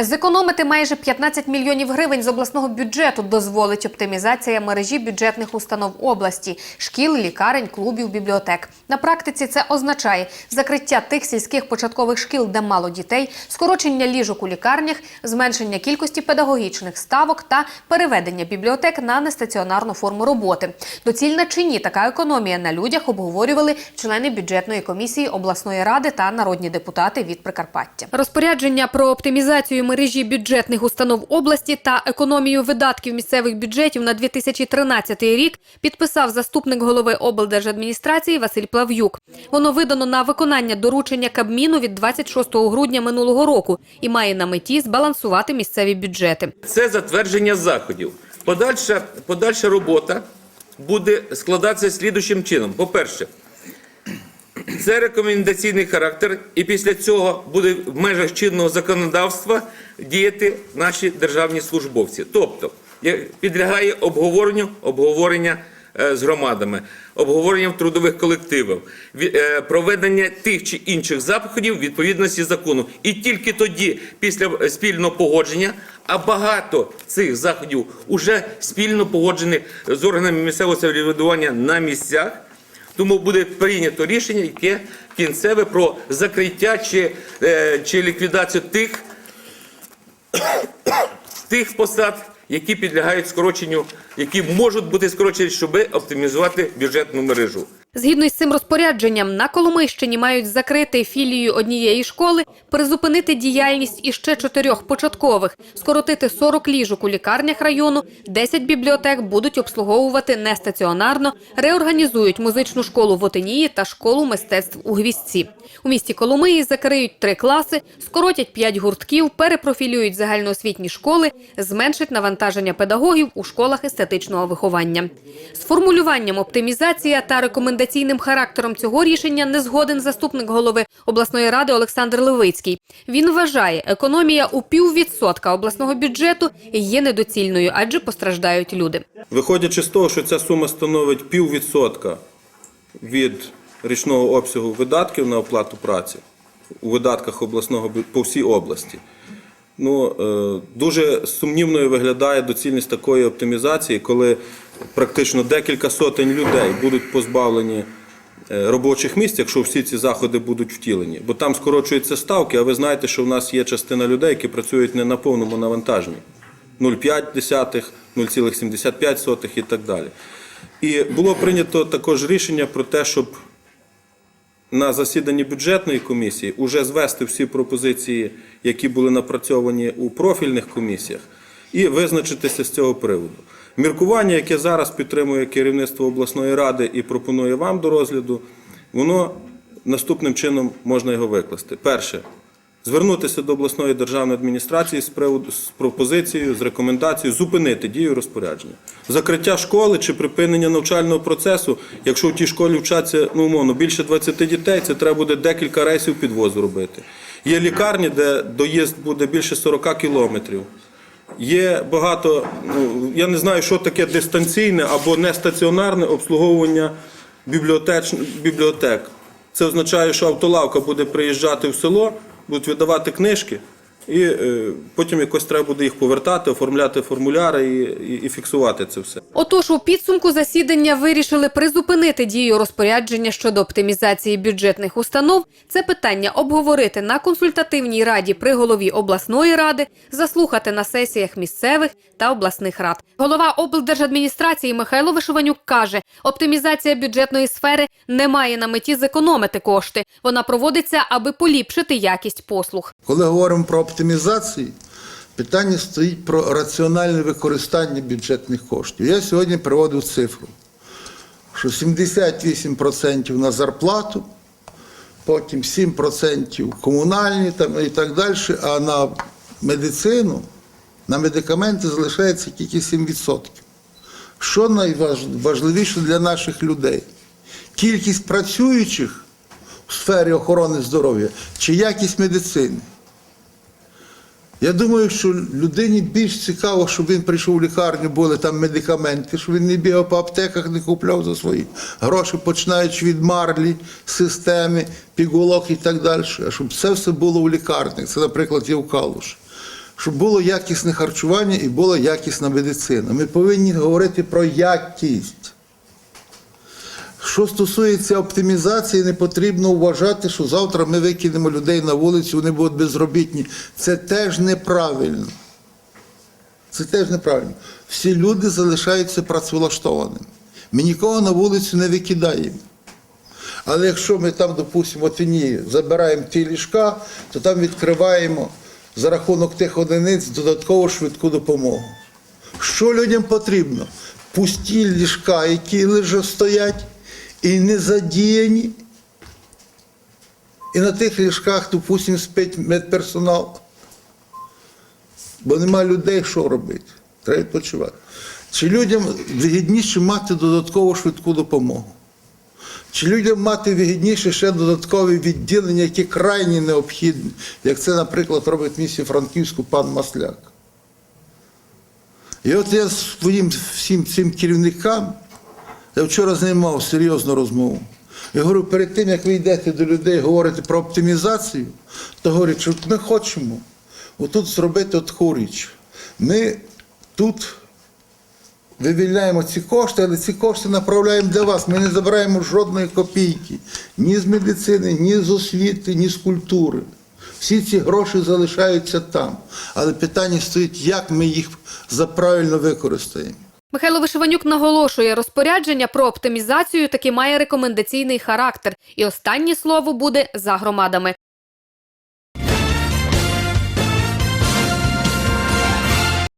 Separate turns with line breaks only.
Зекономити майже 15 мільйонів гривень з обласного бюджету дозволить оптимізація мережі бюджетних установ області, шкіл, лікарень, клубів, бібліотек. На практиці це означає закриття тих сільських початкових шкіл, де мало дітей, скорочення ліжок у лікарнях, зменшення кількості педагогічних ставок та переведення бібліотек на нестаціонарну форму роботи. Доцільна чи ні така економія на людях обговорювали члени бюджетної комісії обласної ради та народні депутати від Прикарпаття. Розпорядження про оптимізацію мережі бюджетних установ області та економію видатків місцевих бюджетів на 2013 рік підписав заступник голови облдержадміністрації Василь Плав'юк. Воно видано на виконання доручення Кабміну від 26 грудня минулого року і має на меті збалансувати місцеві бюджети.
Це затвердження заходів. Подальша, подальша робота буде складатися слідуючим чином. По-перше, це рекомендаційний характер, і після цього буде в межах чинного законодавства діяти наші державні службовці. Тобто підлягає обговоренню обговорення е, з громадами, обговоренням трудових колективів, е, проведення тих чи інших заходів відповідності закону. І тільки тоді, після спільного погодження, а багато цих заходів уже спільно погоджені з органами місцевого самоврядування на місцях. Тому буде прийнято рішення, яке кінцеве про закриття чи, е, чи ліквідацію тих, тих посад, які підлягають скороченню, які можуть бути скорочені, щоб оптимізувати бюджетну мережу.
Згідно із цим розпорядженням, на Коломийщині мають закрити філію однієї школи, призупинити діяльність іще чотирьох початкових, скоротити 40 ліжок у лікарнях району, 10 бібліотек будуть обслуговувати нестаціонарно, реорганізують музичну школу в Отинії та школу мистецтв у Гвіздці. У місті Коломиї закриють три класи, скоротять 5 гуртків, перепрофілюють загальноосвітні школи, зменшать навантаження педагогів у школах естетичного виховання. З формулюванням оптимізація та рекомендаційним характером цього рішення не згоден заступник голови обласної ради Олександр Левицький. Він вважає, економія у піввідсотка обласного бюджету є недоцільною, адже постраждають люди.
Виходячи з того, що ця сума становить піввідсотка від річного обсягу видатків на оплату праці у видатках обласного по всій області. Ну, е, дуже сумнівною виглядає доцільність такої оптимізації, коли практично декілька сотень людей будуть позбавлені е, робочих місць, якщо всі ці заходи будуть втілені. Бо там скорочуються ставки, а ви знаєте, що в нас є частина людей, які працюють не на повному навантаженні. 0,5, 0,75 і так далі. І було прийнято також рішення про те, щоб на засіданні бюджетної комісії уже звести всі пропозиції, які були напрацьовані у профільних комісіях, і визначитися з цього приводу. Міркування, яке зараз підтримує керівництво обласної ради і пропонує вам до розгляду, воно наступним чином можна його викласти. Перше. Звернутися до обласної державної адміністрації з приводу з пропозицією, з рекомендацією зупинити дію розпорядження. Закриття школи чи припинення навчального процесу, якщо в тій школі вчаться ну, умовно, більше 20 дітей, це треба буде декілька рейсів підвозу робити. Є лікарні, де доїзд буде більше 40 кілометрів. Є багато, ну я не знаю, що таке дистанційне або нестаціонарне обслуговування бібліотеч... бібліотек. Це означає, що автолавка буде приїжджати в село, будуть видавати книжки, і е, потім якось треба буде їх повертати, оформляти формуляри і, і, і фіксувати це все.
Отож, у підсумку засідання вирішили призупинити дію розпорядження щодо оптимізації бюджетних установ. Це питання обговорити на консультативній раді при голові обласної ради, заслухати на сесіях місцевих та обласних рад. Голова облдержадміністрації Михайло Вишованюк каже, оптимізація бюджетної сфери не має на меті зекономити кошти. Вона проводиться, аби поліпшити якість послуг.
Коли говоримо про оптимізацію, питання стоїть про раціональне використання бюджетних коштів. Я сьогодні приводив цифру, що 78% на зарплату, потім 7% комунальні там, і так далі, а на медицину, на медикаменти залишається тільки 7%. Що найважливіше для наших людей? Кількість працюючих у сфері охорони здоров'я чи якість медицини? Я думаю, що людині більш цікаво, щоб він прийшов в лікарню, були там медикаменти, щоб він не бігав по аптеках, не купляв за свої гроші, починаючи від марлі, системи, пігулок і так далі. А щоб це все було в лікарнях. Це, наприклад, є в Калуші. щоб було якісне харчування і була якісна медицина. Ми повинні говорити про якість. Що стосується оптимізації, не потрібно вважати, що завтра ми викинемо людей на вулицю, вони будуть безробітні. Це теж неправильно. Це теж неправильно. Всі люди залишаються працевлаштованими. Ми нікого на вулицю не викидаємо. Але якщо ми там, допустимо, тіні забираємо ті ліжка, то там відкриваємо за рахунок тих одиниць додаткову швидку допомогу. Що людям потрібно? Пусті ліжка, які лише стоять і не задіяні. І на тих ліжках, допустимо, спить медперсонал. Бо нема людей, що робити. Треба відпочивати. Чи людям вигідніше мати додаткову швидку допомогу? Чи людям мати вигідніше ще додаткові відділення, які крайні необхідні, як це, наприклад, робить в місті Франківську пан Масляк? І от я своїм всім цим керівникам, я вчора з ним мав серйозну розмову. Я говорю, перед тим, як ви йдете до людей говорите про оптимізацію, то говорять, що ми хочемо отут зробити таку річ. Ми тут вивільняємо ці кошти, але ці кошти направляємо для вас. Ми не забираємо жодної копійки ні з медицини, ні з освіти, ні з культури. Всі ці гроші залишаються там. Але питання стоїть, як ми їх правильно використаємо.
Михайло Вишиванюк наголошує, розпорядження про оптимізацію таки має рекомендаційний характер, і останнє слово буде за громадами.